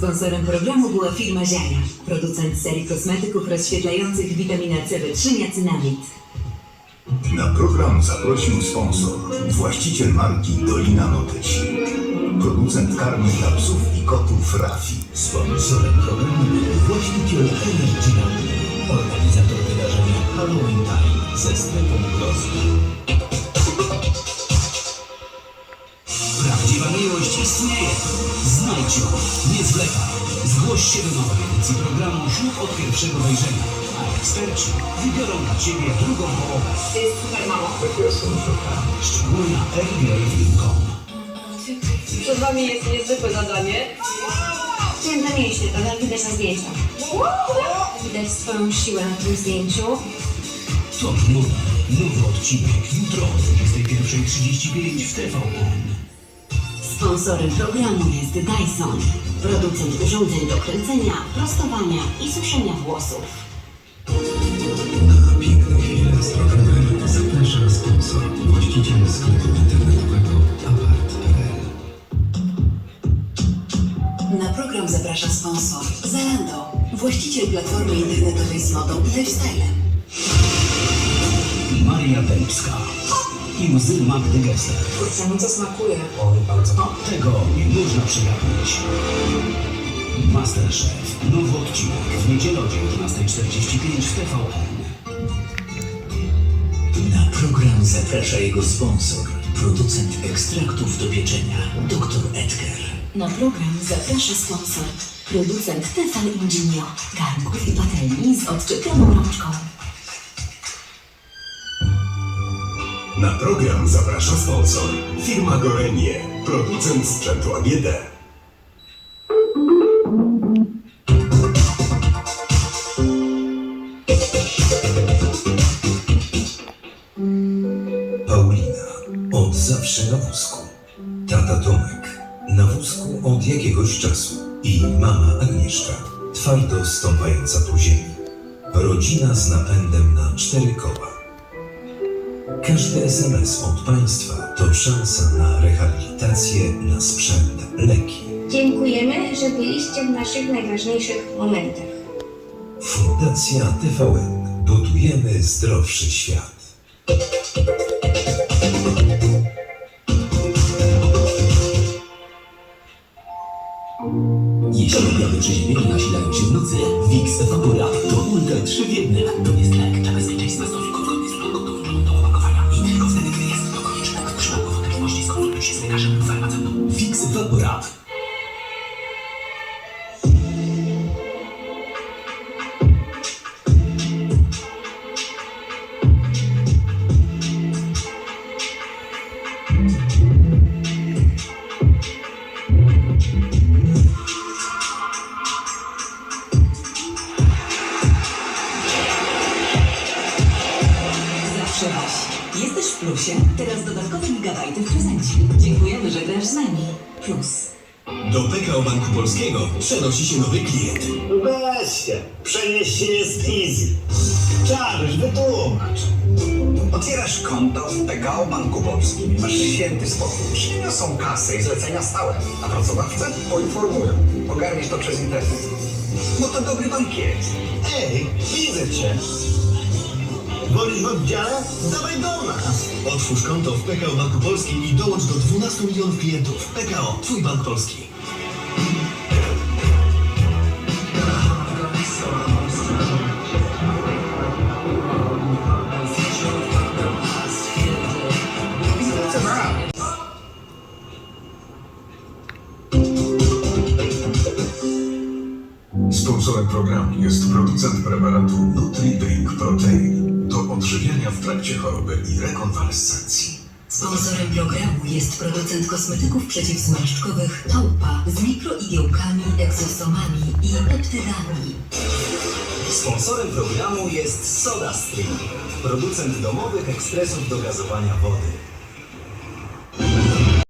Sponsorem programu była firma Ziaja, producent serii kosmetyków rozświetlających witaminę C3 niacynamid. Na program zaprosił sponsor, właściciel marki Dolina Noteci, producent karmy dla psów i kotów Rafi. Sponsorem programu był właściciel Energy organizator wydarzenia Halloween Time ze strefą mrozu. Prawdziwa miłość istnieje. Nie zwlekaj. Zgłoś się do nowej edycji programu Ślub od pierwszego wejrzenia, a eksperci wybiorą dla Ciebie drugą połowę. To jest super mało. Szczegóły na airgrave.com Przed Wami jest niezwykłe zadanie. Chciałem zamieścić, ale widać na zdjęciach. Widać swoją siłę na tym zdjęciu. To nowy, nowy odcinek jutro o 21.35 w TVN. Sponsorem programu jest Dyson, producent urządzeń do kręcenia, prostowania i suszenia włosów. Na piękne chwile z programem zaprasza sponsor, właściciel sklepu internetowego apart.pl. Na program zaprasza sponsor Zalando, właściciel platformy internetowej z modą i lifestylem. Maria Dębska i łzy Magdy Gessler. Kurczę, mi to smakuje. Tego nie można przegapić. Masterchef. Nowy odcinek w niedzielę o 19.45 w TVN. Na program zaprasza jego sponsor, producent ekstraktów do pieczenia, dr Edgar. Na program zaprasza sponsor, producent Tefal Ingenio, garnków i patelni z odczepioną rączką. Na program zaprasza sponsor, firma Gorenie, producent sprzętu AGD. Paulina, od zawsze na wózku. Tata Tomek, na wózku od jakiegoś czasu. I mama Agnieszka, twardo stąpająca po ziemi. Rodzina z napędem na cztery koła. Każdy SMS od państwa to szansa na rehabilitację, na sprzęt, leki. Dziękujemy, że byliście w naszych najważniejszych momentach. Fundacja TVN. Budujemy zdrowszy świat. Jeśli objawy przeziębienia nasilają się w nocy, Vicks Evaporat to ultra 3 w jednym. To jest lek dla bezpieczeństwa stosunków Wasi. Jesteś w plusie, teraz dodatkowe gigabajty w prezencie. Dziękujemy, że grasz z nami. Plus. Do PKO Banku Polskiego przenosi się nowy klient. Weź się, przenieś się jest easy. Czaruś, wytłumacz. Otwierasz konto w PKO Banku Polskim i masz święty spokój. Przyniosą kasę i zlecenia stałe, a pracodawcę poinformują. Ogarniesz to przez internet. No to dobry bankiet. Ej, widzę cię. Wolisz w oddziale? Dawaj do nas. Otwórz konto w PKO Banku Polskim i dołącz do 12 milionów klientów. PKO, Twój bank polski. Sponsorem programu jest producent preparatu NutriDrink Protein do odżywiania w trakcie choroby i rekonwalescencji. Sponsorem programu jest producent kosmetyków przeciwzmarszczkowych Taupa z mikroigiełkami, egzosomami i peptydami. Sponsorem programu jest SodaStream, producent domowych ekspresów do gazowania wody.